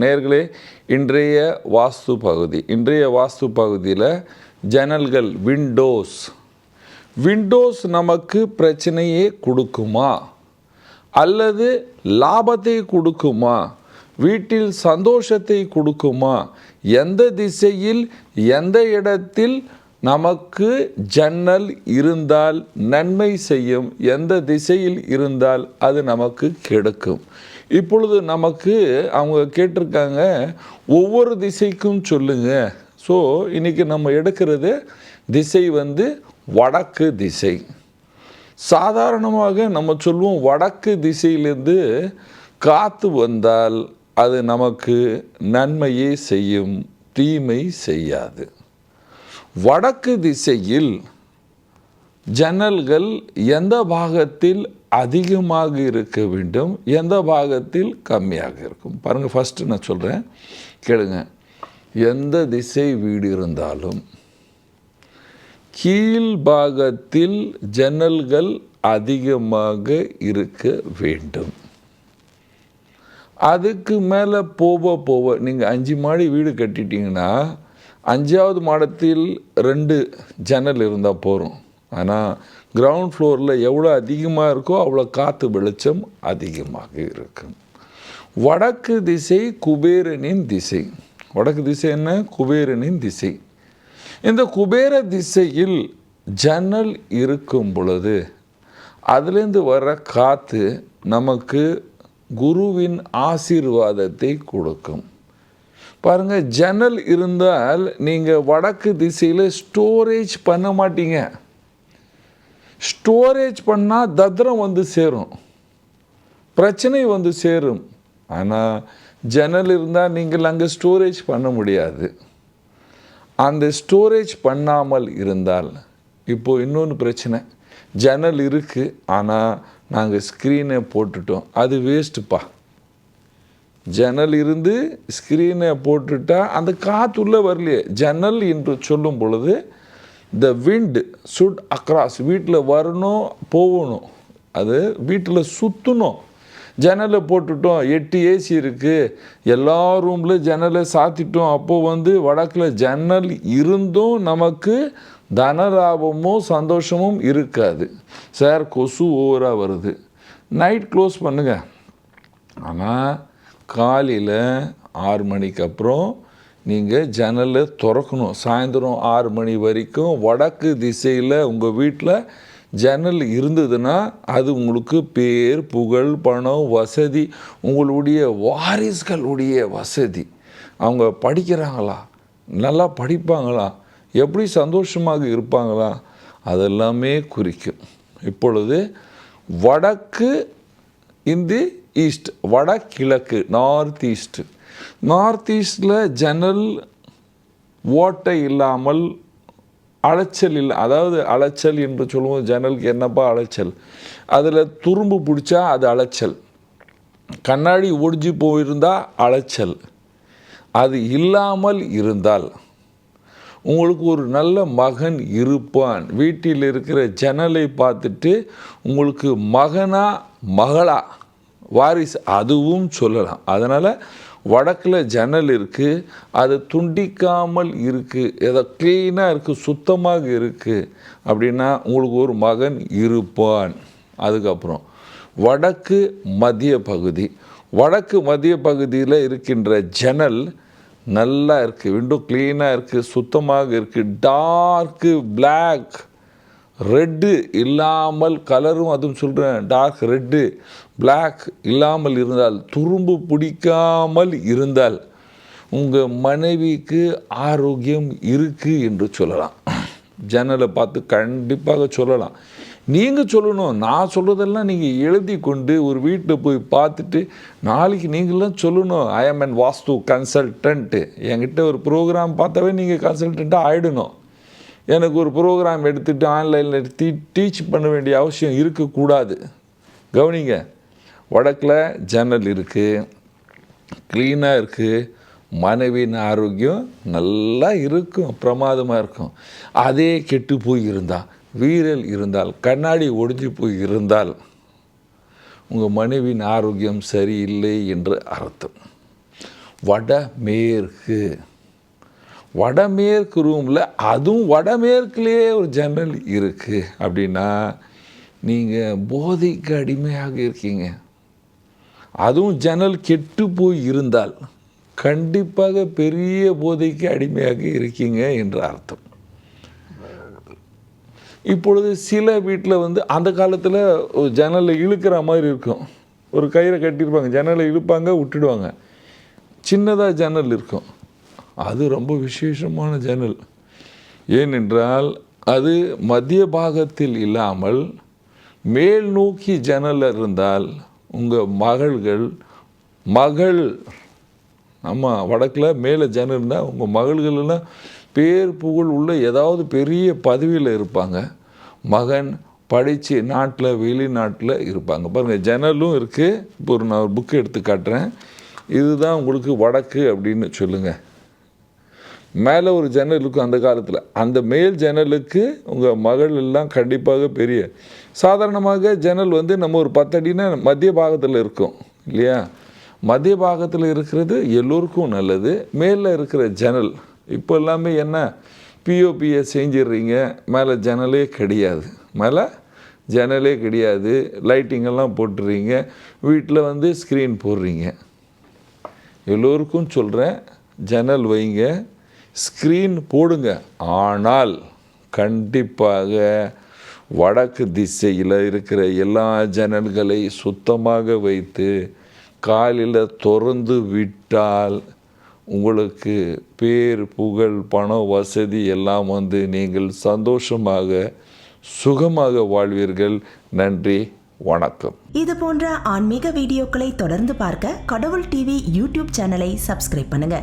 நேர்களே இன்றைய வாஸ்து பகுதி இன்றைய வாஸ்து பகுதியில் ஜன்னல்கள் விண்டோஸ் விண்டோஸ் நமக்கு பிரச்சனையே கொடுக்குமா? அல்லது லாபத்தை கொடுக்குமா? வீட்டில் சந்தோஷத்தை கொடுக்குமா? எந்த திசையில் எந்த இடத்தில் நமக்கு ஜன்னல் இருந்தால் நன்மை செய்யும். எந்த திசையில் இருந்தால் அது நமக்கு கெடுக்கும். இப்பொழுது நமக்கு அவங்க கேட்டிருக்காங்க ஒவ்வொரு திசைக்கும் சொல்லுங்க. ஸோ இன்றைக்கி நம்ம எடுக்கிறது திசை வந்து வடக்கு திசை. சாதாரணமாக நம்ம சொல்லுவோம் வடக்கு திசையிலிருந்து காற்று வந்தால் அது நமக்கு நன்மையே செய்யும் தீமை செய்யாது. வடக்கு திசையில் ஜன்னல்கள் எந்த பாகத்தில் அதிகமாக இருக்க வேண்டும்? எந்த பாகத்தில் கம்மியாக இருக்கும்? பாருங்கள் ஃபஸ்ட்டு நான் சொல்கிறேன் கேளுங்க. எந்த திசை வீடு இருந்தாலும் கீழ் பாகத்தில் ஜன்னல்கள் அதிகமாக இருக்க வேண்டும். அதுக்கு மேலே போக போக நீங்கள் அஞ்சு மாடி வீடு கட்டிட்டீங்கன்னா அஞ்சாவது மாடத்தில் ரெண்டு ஜன்னல் இருந்தால் போகிறோம் ஆனால் கிரவுண்ட் ஃப்ளோரில் எவ்வளோ அதிகமாக இருக்கோ அவ்வளோ காற்று வெளிச்சம் அதிகமாக இருக்கும். வடக்கு திசை குபேரனின் திசை. வடக்கு திசை என்ன? குபேரனின் திசை. இந்த குபேர திசையில் ஜன்னல் இருக்கும் பொழுது அதுலேருந்து வர காற்று நமக்கு குருவின் ஆசீர்வாதத்தை கொடுக்கும். பாருங்கள் ஜன்னல் இருந்தால் நீங்கள் வடக்கு திசையில் ஸ்டோரேஜ் பண்ண மாட்டீங்க. ஸ்டோரேஜ் பண்ணால் தத்ரம் வந்து சேரும். பிரச்சனை வந்து சேரும். ஆனால் ஜன்னல் இருந்தால் நீங்கள் அங்கே ஸ்டோரேஜ் பண்ண முடியாது. அந்த ஸ்டோரேஜ் பண்ணாமல் இருந்தால் இப்போது இன்னொன்று பிரச்சனை. ஜன்னல் இருக்குது ஆனால் நாங்கள் ஸ்க்ரீனை போட்டுட்டோம். அது வேஸ்ட்டுப்பா ஜன்னல் இருந்து ஸ்க்ரீனை போட்டுட்டா அந்த காற்று உள்ளே வரலையே. ஜன்னல் என்று சொல்லும் பொழுது த விண்ட் சுட் அக்ராஸ் வீட்டில் வரணும் போகணும். அது வீட்டில் சுற்றணும் ஜன்னலை போட்டுட்டோம் எட்டு ஏசி இருக்குது எல்லா ரூமில் ஜன்னலை சாத்திட்டோம். அப்போது வந்து வடக்கில் ஜன்னல் இருந்தும் நமக்கு தனலாபமும் சந்தோஷமும் இருக்காது. சார் கொசு ஓவராக வருது. நைட் க்ளோஸ் பண்ணுங்கள் ஆனால் காலையில் ஆறு மணிக்கு அப்புறம் நீங்கள் ஜன்னலை திறக்கணும். சாயந்தரம் ஆறு மணி வரைக்கும் வடக்கு திசையில் உங்கள் வீட்டில் ஜன்னல் இருந்ததுன்னா அது உங்களுக்கு பேர் புகழ் பணம் வசதி உங்களுடைய வாரிசுகளுடைய வசதி. அவங்க படிக்கிறாங்களா? நல்லா படிப்பாங்களா? எப்படி சந்தோஷமாக இருப்பாங்களா? அதெல்லாமே குறிக்கும். இப்பொழுது வடக்கு இந்தி ஈஸ்ட் வடகிழக்கு நார்த் ஈஸ்ட் நார்த் ஈஸ்டில் ஜன்னல் ஓட்டை இல்லாமல் அலைச்சல் இல்லை. அதாவது அலைச்சல் என்று சொல்லுவோம் ஜன்னலுக்கு என்னப்பா அலைச்சல்? அதில் துரும்பு பிடிச்சா அது அலைச்சல். கண்ணாடி ஒடிஞ்சு போயிருந்தால் அலைச்சல். அது இல்லாமல் இருந்தால் உங்களுக்கு ஒரு நல்ல மகன் இருப்பான். வீட்டில் இருக்கிற ஜன்னலை பார்த்துட்டு உங்களுக்கு மகனா மகளா? வாரிசு அதுவும் சொல்லலாம். அதனால் வடக்கில் ஜன்னல் இருக்குது அது துண்டிக்காமல் இருக்குது ஏதோ க்ளீனாக இருக்குது சுத்தமாக இருக்குது அப்படின்னா உங்களுக்கு ஒரு மகன் இருப்பான். அதுக்கப்புறம் வடக்கு மத்திய பகுதி. வடக்கு மத்திய பகுதியில் இருக்கின்ற ஜன்னல் நல்லா இருக்குது விண்டோ க்ளீனாக இருக்குது சுத்தமாக இருக்குது டார்க்கு பிளாக் ரெட்டு இல்லாமல் கலரும் அதுவும் சொல்கிறேன் டார்க் ரெட்டு. பிளாக் இல்லாமல் இருந்தால் துரும்பு பிடிக்காமல் இருந்தால் உங்கள் மனைவிக்கு ஆரோக்கியம் இருக்குது என்று சொல்லலாம். ஜன்னலை பார்த்து கண்டிப்பாக சொல்லலாம். நீங்கள் சொல்லணும். நான் சொல்கிறதெல்லாம் நீங்கள் எழுதி கொண்டு ஒரு வீட்டில் போய் பார்த்துட்டு நாளைக்கு நீங்களாம் சொல்லணும். I am an Vastu consultant என்கிட்ட ஒரு ப்ரோக்ராம் பார்த்தாவே நீங்கள் கன்சல்டண்ட்டாக ஆகிடணும் எனக்கு ஒரு ப்ரோக்ராம் எடுத்துகிட்டு ஆன்லைனில் டீ டீச் பண்ண வேண்டிய அவசியம் இருக்கக்கூடாது. கவனிங்க வடக்கில் ஜன்னல் இருக்குது க்ளீனாக இருக்குது மனைவியின் ஆரோக்கியம் நல்லா இருக்கும் பிரமாதமாக இருக்கும். அதே கெட்டு போய் இருந்தால் வீரல் இருந்தால் கண்ணாடி ஒடிஞ்சு போய் இருந்தால் உங்கள் மனைவியின் ஆரோக்கியம் சரியில்லை என்று அர்த்தம். வடமேற்கு. வடமேற்கு ரூமில் அதுவும் வடமேற்குலேயே ஒரு ஜன்னல் இருக்குது அப்படின்னா நீங்கள் போதைக்கு அடிமையாக இருக்கீங்க. அதுவும் ஜன்னல் கெட்டு போய் இருந்தால் கண்டிப்பாக பெரிய போதைக்கு அடிமையாக இருக்கீங்க என்று அர்த்தம். இப்பொழுது சில வீட்டில் வந்து அந்த காலத்தில் ஒரு ஜன்னலை இழுக்கிற மாதிரி இருக்கும். ஒரு கயிறை கட்டியிருப்பாங்க. ஜன்னலை இழுப்பாங்க விட்டுடுவாங்க. சின்னதாக ஜன்னல் இருக்கும். அது ரொம்ப விசேஷமான ஜன்னல். ஏனென்றால் அது மத்திய பாகத்தில் இல்லாமல் மேல் நோக்கி ஜன்னல் இருந்தால் உங்கள் மகள்கள் மகள் நம்ம வடக்கில் மேலே ஜன்னல் இருந்தால் உங்கள் மகள்கள் எல்லாம் பேர் புகழ் உள்ள ஏதாவது பெரிய பதவியில் இருப்பாங்க. மகன் படித்து நாட்டில் வெளிநாட்டில் இருப்பாங்க. பாருங்கள் ஜன்னலும் இருக்குது இப்போ ஒரு நான் ஒரு புக்கு எடுத்து காட்டுறேன். இதுதான் உங்களுக்கு வடக்கு அப்படின்னு சொல்லுங்கள் மேலே ஒரு ஜன்னல் இருக்கும் அந்த காலத்தில். அந்த மேல் ஜன்னலுக்கு உங்கள் மகள் எல்லாம் கண்டிப்பாக பெரிய. சாதாரணமாக ஜன்னல் வந்து நம்ம ஒரு பத்தடினா மத்திய பாகத்தில் இருக்கும் இல்லையா? மத்திய பாகத்தில் இருக்கிறது எல்லோருக்கும் நல்லது. மேலே இருக்கிற ஜன்னல் இப்போ எல்லாமே என்ன? பிஓபியை செஞ்சிடுறீங்க. மேலே ஜன்னலே கிடையாது. மேலே ஜன்னலே கிடையாது. லைட்டிங்கெல்லாம் போட்டுறீங்க. வீட்டில் வந்து ஸ்க்ரீன் போடுறீங்க. எல்லோருக்கும் சொல்கிறேன் ஜன்னல் வைங்க. ஸ்க்ரீன் போடுங்க. ஆனால் கண்டிப்பாக வடக்கு திசையில் இருக்கிற எல்லா ஜன்னல்களை சுத்தமாக வைத்து காலையில் திறந்து விட்டால் உங்களுக்கு பேர் புகழ் பணம் வசதி எல்லாம் வந்து நீங்கள் சந்தோஷமாக சுகமாக வாழ்வீர்கள். நன்றி வணக்கம். இது போன்ற ஆன்மீக வீடியோக்களை தொடர்ந்து பார்க்க கடவுள் டிவி யூடியூப் சேனலை சப்ஸ்கிரைப் பண்ணுங்க.